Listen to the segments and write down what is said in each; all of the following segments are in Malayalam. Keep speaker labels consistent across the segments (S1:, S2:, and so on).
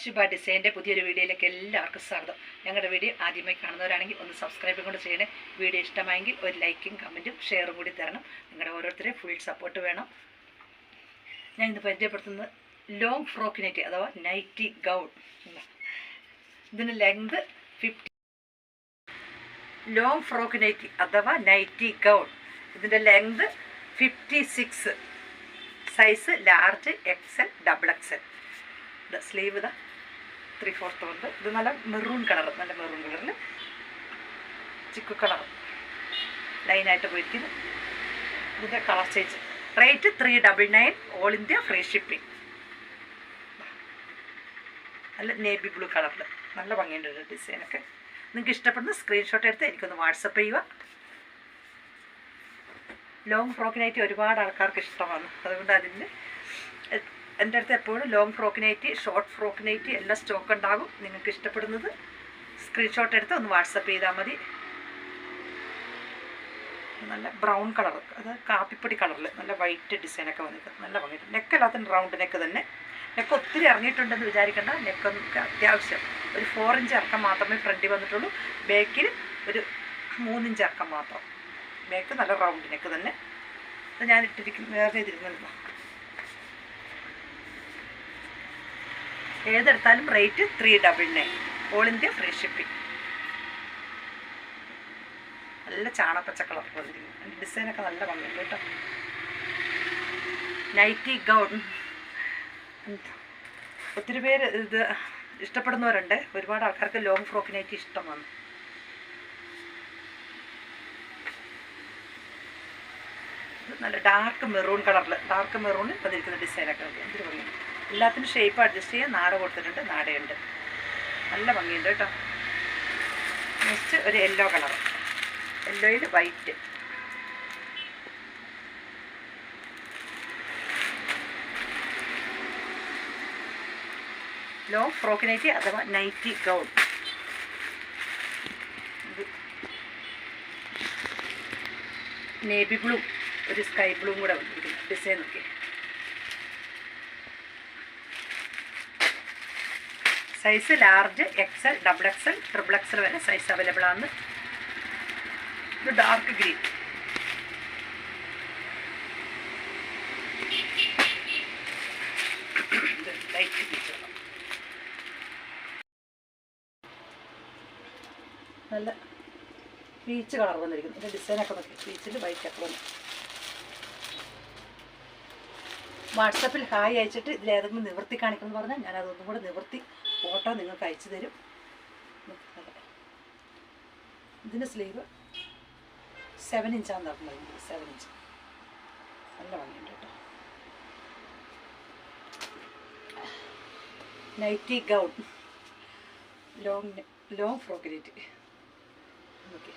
S1: ശുഭ ഡിസൈന്റെ പുതിയൊരു വീഡിയോയിലേക്ക് എല്ലാവർക്കും സ്വാഗതം. ഞങ്ങളുടെ വീഡിയോ ആദ്യമായി കാണുന്നവരാണെങ്കിൽ ഒന്ന് സബ്സ്ക്രൈബും കൂടെ ചെയ്യണേ. വീഡിയോ ഇഷ്ടമായെങ്കിൽ ഒരു ലൈക്കും കമന്റും ഷെയറും കൂടി തരണം. നിങ്ങളുടെ ഓരോരുത്തരെയും ഫുൾ സപ്പോർട്ട് വേണം. ഞാൻ ഇന്ന് പരിചയപ്പെടുത്തുന്നത് ലോങ് ഫ്രോക്ക് നൈറ്റി അഥവാ നൈറ്റി ഗൗൺ ഇതിന് length fifty long frock nightie അഥവാ നൈറ്റി ഗൗൺ ഇതിന്റെ length fifty size large XL double XL sleeve ഇതാ. ത്രീ ഫോർത്ത് ഉണ്ട് ഇത് നല്ല മെറൂൺ കളർ നല്ല മെറൂൺ കളറിൽ ചിക്കു കളർ ലൈനായിട്ട് പോയിരിക്കുന്നു. ഇതിന്റെ colour change rate three double nine all India free shipping നല്ല നേവി ബ്ലൂ കളറിൽ നല്ല ഭംഗിയുണ്ട് ഒരു ഡിസൈനൊക്കെ നിങ്ങൾക്ക് ഇഷ്ടപ്പെടുന്ന സ്ക്രീൻഷോട്ട് എടുത്ത് എനിക്കൊന്ന് വാട്സപ്പ് ചെയ്യുക. ലോങ് ഫ്രോക്കിനായിട്ട് ഒരുപാട് ആൾക്കാർക്ക് ഇഷ്ടമാണ്. അതുകൊണ്ട് അതിന്റെ എന്റെ അടുത്ത് എപ്പോഴും ലോങ് ഫ്രോക്കിനായിട്ട് ഷോർട്ട് ഫ്രോക്കിനായിട്ട് എല്ലാം സ്റ്റോക്ക് ഉണ്ടാകും. നിങ്ങൾക്ക് ഇഷ്ടപ്പെടുന്നത് സ്ക്രീൻഷോട്ട് എടുത്ത് ഒന്ന് വാട്സപ്പ് ചെയ്താൽ മതി. നല്ല ബ്രൗൺ കളർ അത് കാപ്പിപ്പൊടി കളറിൽ നല്ല വൈറ്റ് ഡിസൈനൊക്കെ വന്നിട്ട് നല്ല ഭംഗിയിട്ട് നെക്ക് എല്ലാത്തിനും റൗണ്ട് നെക്ക് തന്നെ. നെക്ക് ഒത്തിരി ഇറങ്ങിയിട്ടുണ്ടെന്ന് വിചാരിക്കേണ്ട. നെക്ക് അത്യാവശ്യം ഒരു ഫോർ ഇഞ്ച് ഇറക്കം മാത്രമേ ഫ്രണ്ടിൽ വന്നിട്ടുള്ളൂ. ബാക്കിൽ ഒരു മൂന്നിഞ്ച് ഇറക്കം മാത്രം. ബാക്ക് നല്ല റൗണ്ട് നെക്ക് തന്നെ. അത് ഞാൻ ഇട്ടിരിക്കുന്ന വേറെ ഇതിരുന്നില്ല. ഏതെടുത്താലും rate three double nine all India free shipping നല്ല ചാണപ്പച്ച കളർ അതിന്റെ ഡിസൈനൊക്കെ നല്ല ഭംഗിയുണ്ട് കേട്ടോ. നൈറ്റി ഗൗൺ ഒത്തിരി പേര് ഇത് ഇഷ്ടപ്പെടുന്നവരുണ്ട്. ഒരുപാട് ആൾക്കാർക്ക് ലോങ് ഫ്രോക്ക് നൈറ്റി ഇഷ്ടമാണ്. നല്ല ഡാർക്ക് മെറൂൺ കളറിൽ ഡാർക്ക് മെറൂണിൽ പതിരിക്കുന്ന ഡിസൈനൊക്കെ എന്തൊരു ഭംഗിയുണ്ട് എല്ലാത്തിനും ഷേപ്പ് അഡ്ജസ്റ്റ് ചെയ്യാൻ നാട കൊടുത്തിട്ടുണ്ട് നാടയുണ്ട്. നല്ല ഭംഗിയുണ്ട് കേട്ടോ. നെക്സ്റ്റ് ഒരു യെല്ലോ കളർ യെല്ലോയിൽ വൈറ്റ് ലോങ് ഫ്രോക്ക് നൈറ്റി അഥവാ നൈറ്റി ഗൗൺ നേവി ബ്ലൂ ഒരു സ്കൈ ബ്ലൂവും കൂടെ വന്നിരിക്കുന്നു. ഡിസൈൻ നോക്കി size large XL double XL triple XL വരെ സൈസ് അവൈലബിൾ ആണ് ഇത് ഡാർക്ക് ഗ്രീൻ നല്ല പീച്ച് കളർ വന്നിരിക്കുന്നു. ഡിസൈനൊക്കെ നോക്കി. പീച്ചിൽ വൈറ്റ് ഒക്കെ വന്നു. വാട്സപ്പിൽ ഹായ് അയച്ചിട്ട് ഇതിൽ ഏതെങ്കിലും നിവർത്തി കാണിക്കുമെന്ന് പറഞ്ഞാൽ ഞാൻ അതൊന്നും കൂടെ നിവർത്തി ഫോട്ടോ നിങ്ങൾക്ക് അയച്ചു തരും. ഇതിന്റെ സ്ലീവ് സെവൻ ഇഞ്ചാന്ന് പറഞ്ഞത് സെവൻ ഇഞ്ച് നല്ല ഭംഗിയുണ്ട് കേട്ടോ. നൈറ്റി ഗൗൺ ലോങ് ലോങ് ഫ്രോക്കിനേറ്റ് ഓക്കെ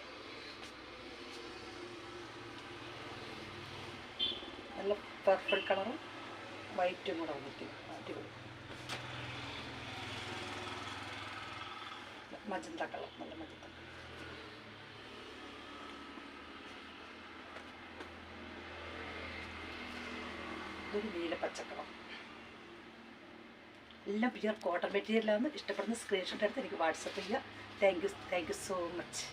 S1: നല്ല പർപ്പിൾ കളറും വൈറ്റും കൂടെ ഊറ്റി മാറ്റി മജന്ത കളർ നല്ല മജന്ത ഇതൊരു നീല പച്ചക്കളർ എല്ലാം പ്യുവർ കോട്ടൺ മെറ്റീരിയലാണ് ഇഷ്ടപ്പെടുന്ന സ്ക്രീൻഷോട്ട് എടുത്ത് എനിക്ക് വാട്സപ്പ് ചെയ്യുക thank you thank you so much